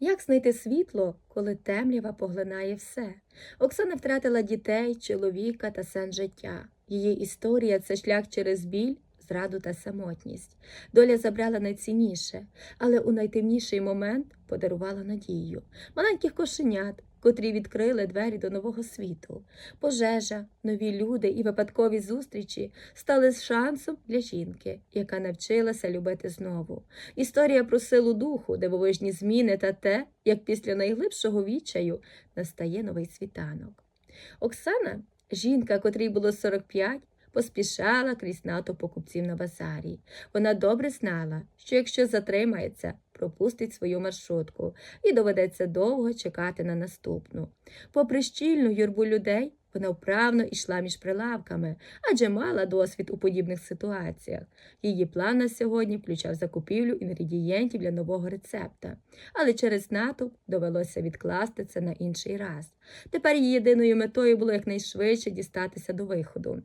Як знайти світло, коли темрява поглинає все? Оксана втратила дітей, чоловіка та сен життя. Її історія це шлях через біль, зраду та самотність. Доля забрала найцінніше, але у найтемніший момент подарувала надію. Маленьких кошенят, котрі відкрили двері до нового світу. Пожежа, нові люди і випадкові зустрічі стали шансом для жінки, яка навчилася любити знову. Історія про силу духу, дивовижні зміни та те, як після найглибшого відчаю настає новий світанок. Оксана, жінка, котрій було 45, поспішала крізь натовп покупців на базарі. Вона добре знала, що якщо затримається, пропустить свою маршрутку і доведеться довго чекати на наступну. Попри щільну юрбу людей, вона вправно йшла між прилавками, адже мала досвід у подібних ситуаціях. Її план на сьогодні включав закупівлю інгредієнтів для нового рецепта, але через натовп довелося відкласти це на інший раз. Тепер її єдиною метою було якнайшвидше дістатися до виходу.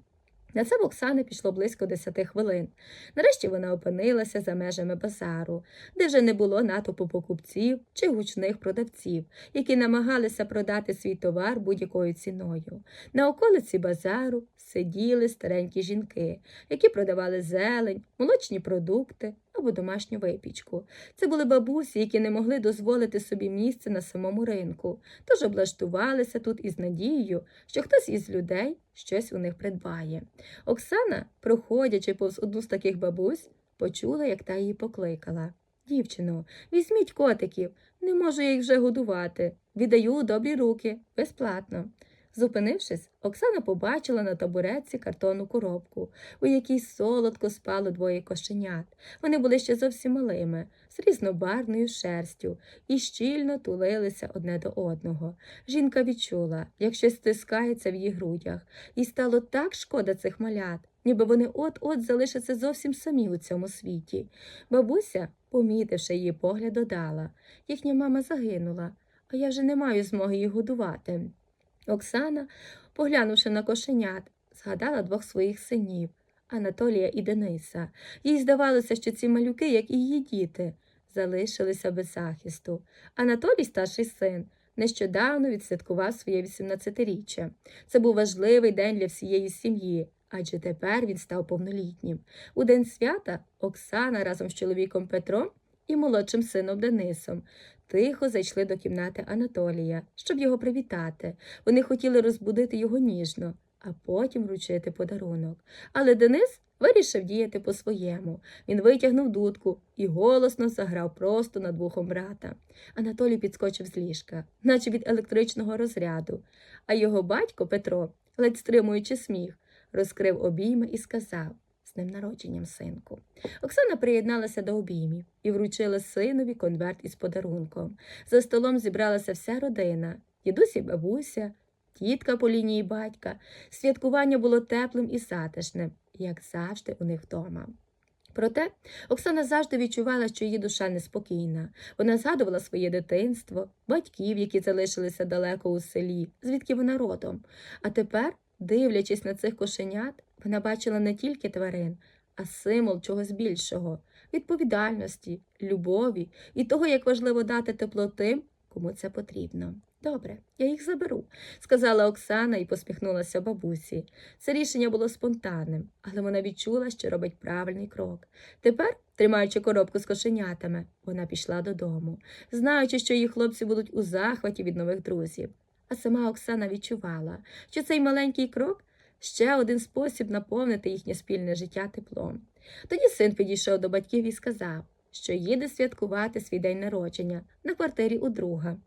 На це Оксани пішло близько 10 хвилин. Нарешті вона опинилася за межами базару, де вже не було натовпу покупців чи гучних продавців, які намагалися продати свій товар будь-якою ціною. На околиці базару сиділи старенькі жінки, які продавали зелень, молочні продукти або домашню випічку. Це були бабусі, які не могли дозволити собі місце на самому ринку, тож облаштувалися тут із надією, що хтось із людей щось у них придбає. Оксана, проходячи повз одну з таких бабусь, почула, як та її покликала. Дівчино, візьміть котиків, не можу я їх вже годувати. Віддаю у добрі руки, безплатно. Зупинившись, Оксана побачила на табуретці картонну коробку, у якій солодко спало двоє кошенят. Вони були ще зовсім малими, з різнобарвною шерстю, і щільно тулилися одне до одного. Жінка відчула, як щось стискається в її грудях, і стало так шкода цих малят, ніби вони от-от залишаться зовсім самі у цьому світі. Бабуся, помітивши її погляд, додала їхня мама загинула, а я вже не маю змоги їх годувати. Оксана, поглянувши на кошенят, згадала двох своїх синів Анатолія і Дениса. Їй здавалося, що ці малюки, як і її діти, залишилися без захисту. Анатолій, старший син, нещодавно відсвяткував своє 18-річчя. Це був важливий день для всієї сім'ї, адже тепер він став повнолітнім. У день свята Оксана разом з чоловіком Петром і молодшим сином Денисом тихо зайшли до кімнати Анатолія, щоб його привітати. Вони хотіли розбудити його ніжно, а потім вручити подарунок. Але Денис вирішив діяти по-своєму. Він витягнув дудку і голосно заграв просто над вухом брата. Анатолій підскочив з ліжка, наче від електричного розряду, а його батько Петро, ледь стримуючи сміх, розкрив обійми і сказав з ним народженням, синку. Оксана приєдналася до обіймів і вручила синові конверт із подарунком. За столом зібралася вся родина, дідусь і бабуся, тітка по лінії батька. Святкування було теплим і затишним, як завжди у них вдома. Проте Оксана завжди відчувала, що її душа неспокійна. Вона згадувала своє дитинство, батьків, які залишилися далеко у селі, звідки вона родом. А тепер, дивлячись на цих кошенят, вона бачила не тільки тварин, а символ чогось більшого відповідальності, любові і того, як важливо дати тепло тим, кому це потрібно. Добре, я їх заберу, сказала Оксана і посміхнулася бабусі. Це рішення було спонтанним, але вона відчула, що робить правильний крок. Тепер, тримаючи коробку з кошенятами, вона пішла додому, знаючи, що її хлопці будуть у захваті від нових друзів. А сама Оксана відчувала, що цей маленький крок ще один спосіб наповнити їхнє спільне життя теплом. Тоді син підійшов до батьків і сказав, що їде святкувати свій день народження на квартирі у друга.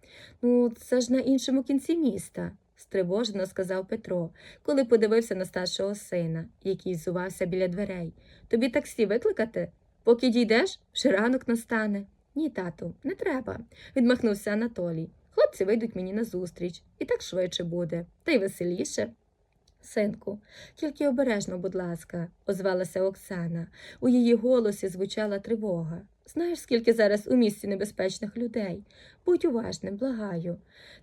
Ну, це ж на іншому кінці міста, стривожено сказав Петро, коли подивився на старшого сина, який зувався біля дверей. Тобі таксі викликати? Поки дійдеш, вже ранок настане. Ні, тату, не треба, відмахнувся Анатолій. Хлопці вийдуть мені назустріч, і так швидше буде, та й веселіше. Синку, тільки обережно, будь ласка, озвалася Оксана. У її голосі звучала тривога. Знаєш, скільки зараз у місті небезпечних людей? Будь уважним, благаю.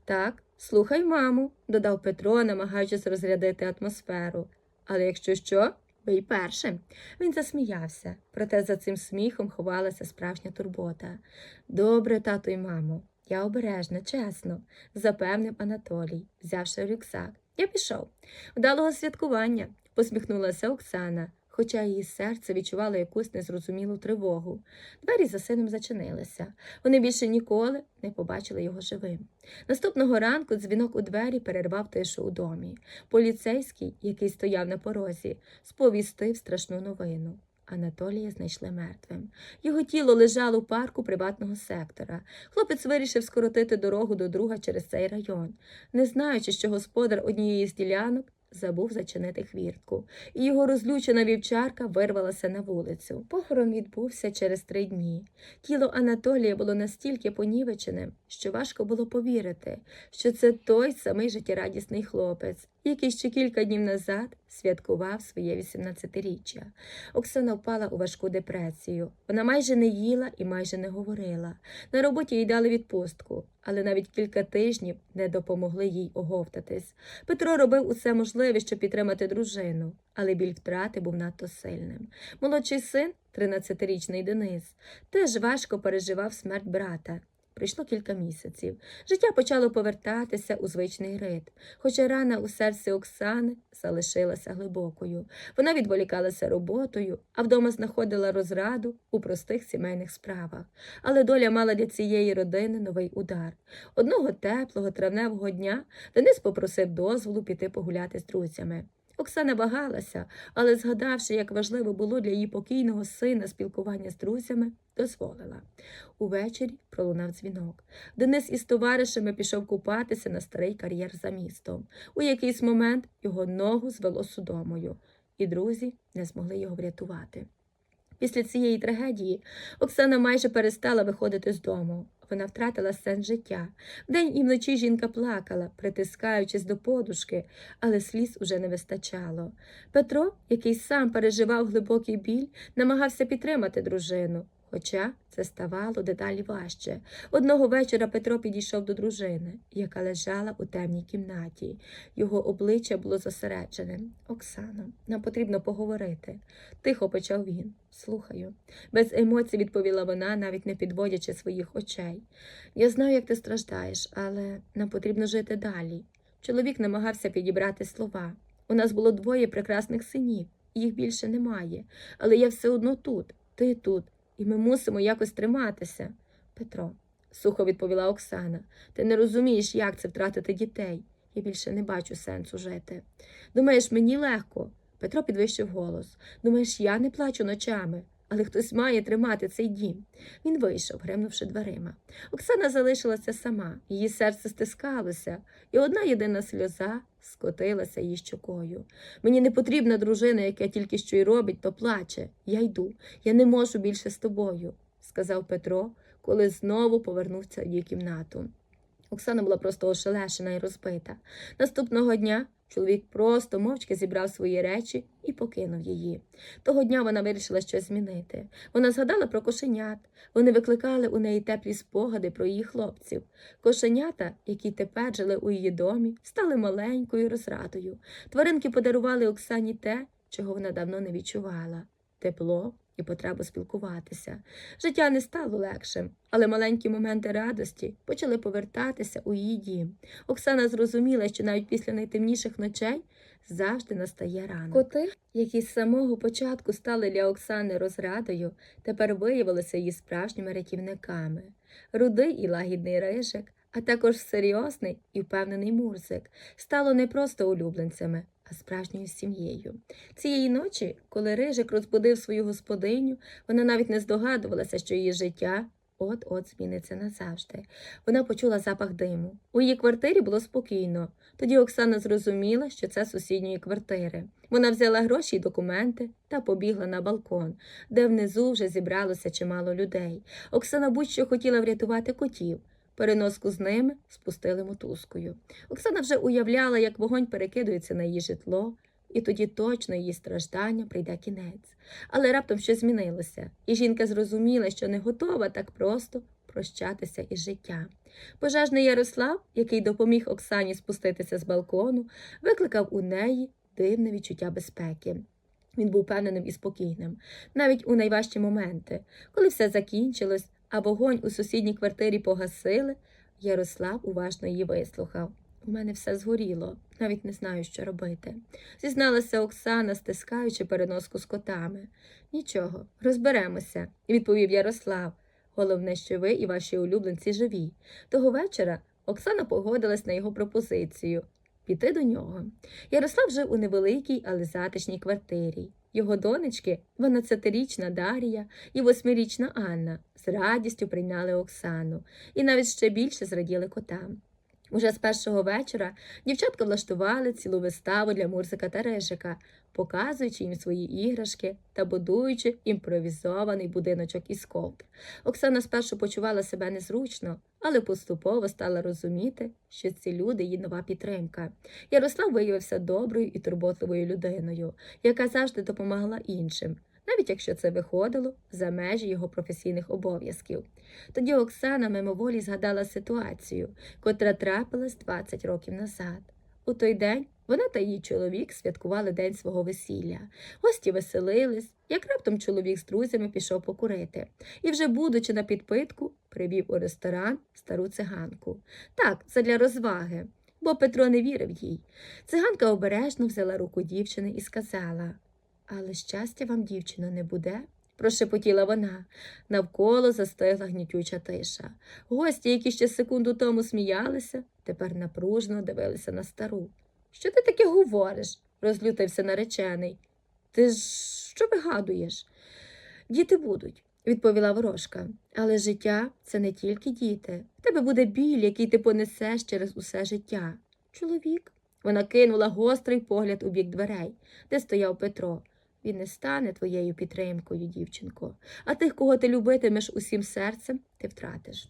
Так, слухай, маму, додав Петро, намагаючись розрядити атмосферу. Але якщо що, бий першим. Він засміявся, проте за цим сміхом ховалася справжня турбота. Добре, тато й мамо, Я обережно, чесно, запевнив Анатолій, взявши рюкзак. Я пішов. Вдалого святкування, посміхнулася Оксана, хоча її серце відчувало якусь незрозумілу тривогу. Двері за сином зачинилися. Вони більше ніколи не побачили його живим. Наступного ранку дзвінок у двері перервав тишу у домі. Поліцейський, який стояв на порозі, сповістив страшну новину. Анатолія знайшли мертвим. Його тіло лежало у парку приватного сектора. Хлопець вирішив скоротити дорогу до друга через цей район, не знаючи, що господар однієї з ділянок забув зачинити хвіртку, і його розлючена вівчарка вирвалася на вулицю. Похорон відбувся через три дні. Тіло Анатолія було настільки понівеченим, що важко було повірити, що це той самий життєрадісний хлопець, який ще кілька днів назад святкував своє 18-річчя. Оксана впала у важку депресію. Вона майже не їла і майже не говорила. На роботі їй дали відпустку, але навіть кілька тижнів не допомогли їй оговтатись. Петро робив усе можливе, щоб підтримати дружину, але біль втрати був надто сильним. Молодший син, 13-річний Денис, теж важко переживав смерть брата. Пройшло кілька місяців. Життя почало повертатися у звичний рит, хоча рана у серці Оксани залишилася глибокою. Вона відволікалася роботою, а вдома знаходила розраду у простих сімейних справах. Але доля мала для цієї родини новий удар. Одного теплого травневого дня Денис попросив дозволу піти погуляти з друзями. Оксана вагалася, але, згадавши, як важливо було для її покійного сина спілкування з друзями, дозволила. Увечері пролунав дзвінок. Денис із товаришами пішов купатися на старий кар'єр за містом. У якийсь момент його ногу звело судомою, і друзі не змогли його врятувати. Після цієї трагедії Оксана майже перестала виходити з дому. Вона втратила сенс життя. Вдень і вночі жінка плакала, притискаючись до подушки, але сліз уже не вистачало. Петро, який сам переживав глибокий біль, намагався підтримати дружину. Хоча це ставало дедалі важче. Одного вечора Петро підійшов до дружини, яка лежала у темній кімнаті. Його обличчя було зосередженим. Оксано, нам потрібно поговорити. Тихо почав він. Слухаю. Без емоцій відповіла вона, навіть не підводячи своїх очей. Я знаю, як ти страждаєш, але нам потрібно жити далі. Чоловік намагався підібрати слова. У нас було двоє прекрасних синів, їх більше немає. Але я все одно тут, ти тут, і ми мусимо якось триматися. Петро, сухо відповіла Оксана, ти не розумієш, як це втратити дітей. Я більше не бачу сенсу жити. Думаєш, мені легко? Петро підвищив голос. Думаєш, я не плачу ночами, але хтось має тримати цей дім. Він вийшов, гремнувши дверима. Оксана залишилася сама, її серце стискалося, і одна єдина сльоза скотилася її щокою. Мені не потрібна дружина, яка тільки що й робить, то плаче. Я йду, я не можу більше з тобою, сказав Петро, коли знову повернувся в її кімнату. Оксана була просто ошелешена і розбита. Наступного дня чоловік просто мовчки зібрав свої речі і покинув її. Того дня вона вирішила щось змінити. Вона згадала про кошенят. Вони викликали у неї теплі спогади про її хлопців. Кошенята, які тепер жили у її домі, стали маленькою розрадою. Тваринки подарували Оксані те, чого вона давно не відчувала тепло і потребу спілкуватися. Життя не стало легшим, але маленькі моменти радості почали повертатися у її дім. Оксана зрозуміла, що навіть після найтемніших ночей завжди настає ранок. Коти, які з самого початку стали для Оксани розрадою, тепер виявилися її справжніми рятівниками. Рудий і лагідний рижик, а також серйозний і впевнений мурзик, стало не просто улюбленцями, а справжньою сім'єю. Цієї ночі, коли Рижик розбудив свою господиню, вона навіть не здогадувалася, що її життя от-от зміниться назавжди. Вона почула запах диму. У її квартирі було спокійно. Тоді Оксана зрозуміла, що це сусідньої квартири. Вона взяла гроші й документи та побігла на балкон, де внизу вже зібралося чимало людей. Оксана будь-що хотіла врятувати котів. Переноску з ними спустили мотузкою. Оксана вже уявляла, як вогонь перекидується на її житло, і тоді точно її страждання прийде кінець. Але раптом щось змінилося, і жінка зрозуміла, що не готова так просто прощатися із життям. Пожежний Ярослав, який допоміг Оксані спуститися з балкону, викликав у неї дивне відчуття безпеки. Він був певненим і спокійним, навіть у найважчі моменти, коли все закінчилось, а вогонь у сусідній квартирі погасили, Ярослав уважно її вислухав. У мене все згоріло, навіть не знаю, що робити. Зізналася Оксана, стискаючи переноску з котами. Нічого, розберемося, відповів Ярослав. Головне, що ви і ваші улюбленці живі. Того вечора Оксана погодилась на його пропозицію піти до нього. Ярослав жив у невеликій, але затишній квартирі. Його донечки, 12-річна Дарія і 8-річна Анна, з радістю прийняли Оксану і навіть ще більше зраділи котам. Уже з першого вечора дівчатка влаштували цілу виставу для Мурзика та Рижика, показуючи їм свої іграшки та будуючи імпровізований будиночок із ковдр. Оксана спершу почувала себе незручно, але поступово стала розуміти, що ці люди її нова підтримка. Ярослав виявився доброю і турботливою людиною, яка завжди допомагала іншим, навіть якщо це виходило за межі його професійних обов'язків. Тоді Оксана мимоволі згадала ситуацію, котра трапилась 20 років назад. У той день вона та її чоловік святкували день свого весілля. Гості веселились, як раптом чоловік з друзями пішов покурити і, вже будучи на підпитку, привів у ресторан стару циганку. Так, це для розваги, бо Петро не вірив їй. Циганка обережно взяла руку дівчини і сказала Але щастя вам, дівчино, не буде? прошепотіла вона. Навколо застигла гнітюча тиша. Гості, які ще секунду тому сміялися, тепер напружено дивилися на стару. Що ти таке говориш? розлютився наречений. Ти ж що вигадуєш? Діти будуть, відповіла ворожка. Але життя це не тільки діти. В тебе буде біль, який ти понесеш через усе життя. Чоловік. Вона кинула гострий погляд у бік дверей, де стояв Петро. Він не стане твоєю підтримкою, дівчинко, а тих, кого ти любитимеш усім серцем, ти втратиш.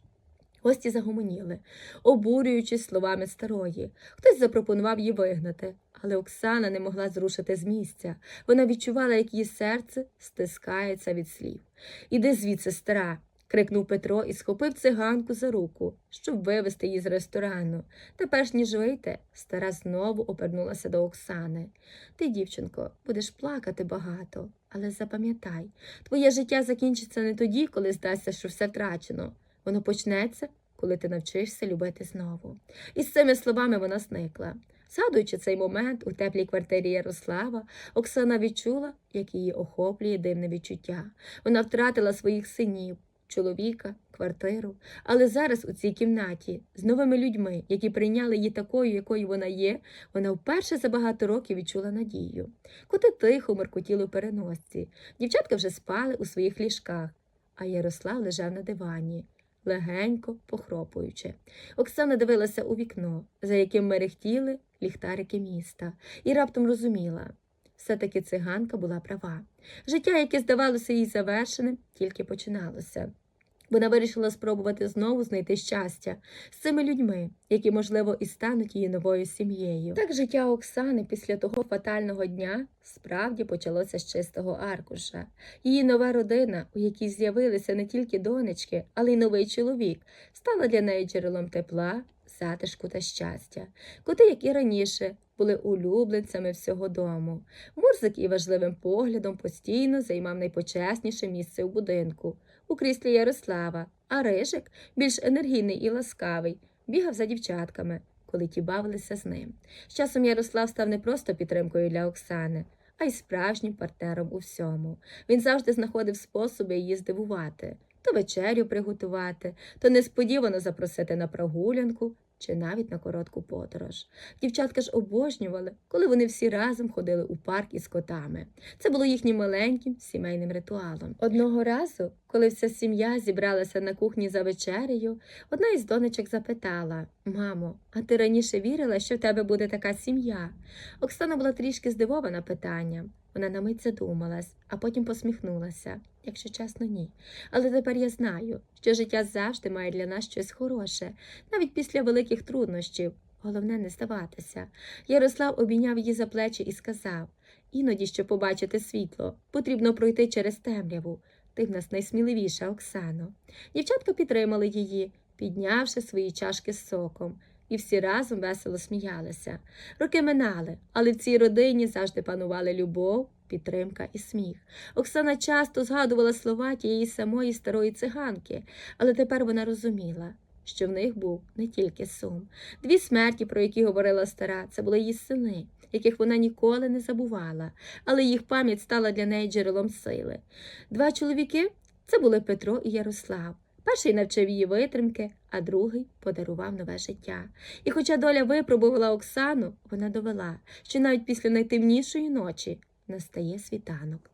Гості загомоніли, обурюючись словами старої. Хтось запропонував її вигнати, але Оксана не могла зрушити з місця. Вона відчувала, як її серце стискається від слів. Іди звідси, стара. Крикнув Петро і схопив циганку за руку, щоб вивести її з ресторану. Та перш ніж вийти, стара знову обернулася до Оксани. Ти, дівчинко, будеш плакати багато, але запам'ятай, твоє життя закінчиться не тоді, коли здасться, що все втрачено. Воно почнеться, коли ти навчишся любити знову. І з цими словами вона зникла. Згадуючи цей момент у теплій квартирі Ярослава, Оксана відчула, як її охоплює дивне відчуття. Вона втратила своїх синів, чоловіка, квартиру, але зараз у цій кімнаті з новими людьми, які прийняли її такою, якою вона є, вона вперше за багато років відчула надію. Коти тихо меркотіли у переносці. Дівчатка вже спали у своїх ліжках, а Ярослав лежав на дивані. Легенько похропуючи. Оксана дивилася у вікно, за яким мерехтіли ліхтарики міста, і раптом розуміла все-таки циганка була права. Життя, яке здавалося їй завершеним, тільки починалося. Вона вирішила спробувати знову знайти щастя з цими людьми, які, можливо, і стануть її новою сім'єю. Так життя Оксани після того фатального дня справді почалося з чистого аркуша. Її нова родина, у якій з'явилися не тільки донечки, але й новий чоловік, стала для неї джерелом тепла, затишку та щастя. Коти, як і раніше, були улюбленцями всього дому. Мурзик і важливим поглядом постійно займав найпочесніше місце у будинку, у кріслі Ярослава, а Рижик, більш енергійний і ласкавий, бігав за дівчатками, коли ті бавилися з ним. З часом Ярослав став не просто підтримкою для Оксани, а й справжнім партнером у всьому. Він завжди знаходив способи її здивувати. То вечерю приготувати, то несподівано запросити на прогулянку чи навіть на коротку подорож. Дівчатка ж обожнювали, коли вони всі разом ходили у парк із котами. Це було їхнім маленьким сімейним ритуалом. Одного разу, коли вся сім'я зібралася на кухні за вечерею, одна із донечок запитала Мамо, а ти раніше вірила, що в тебе буде така сім'я? Оксана була трішки здивована питанням. Вона на мить задумалась, а потім посміхнулася. Якщо чесно, ні. Але тепер я знаю, що життя завжди має для нас щось хороше, навіть після великих труднощів. Головне не здаватися. Ярослав обійняв її за плечі і сказав іноді, щоб побачити світло, потрібно пройти через темряву. Ти в нас найсміливіша, Оксано. Дівчатка підтримали її, піднявши свої чашки з соком, і всі разом весело сміялися. Роки минали, але в цій родині завжди панували любов, підтримка і сміх. Оксана часто згадувала слова тієї самої старої циганки, але тепер вона розуміла що в них був не тільки сум. Дві смерті, про які говорила стара, це були її сини, яких вона ніколи не забувала, але їх пам'ять стала для неї джерелом сили. Два чоловіки це були Петро і Ярослав. Перший навчив її витримки, а другий подарував нове життя. І хоча доля випробувала Оксану, вона довела, що навіть після найтемнішої ночі настає світанок.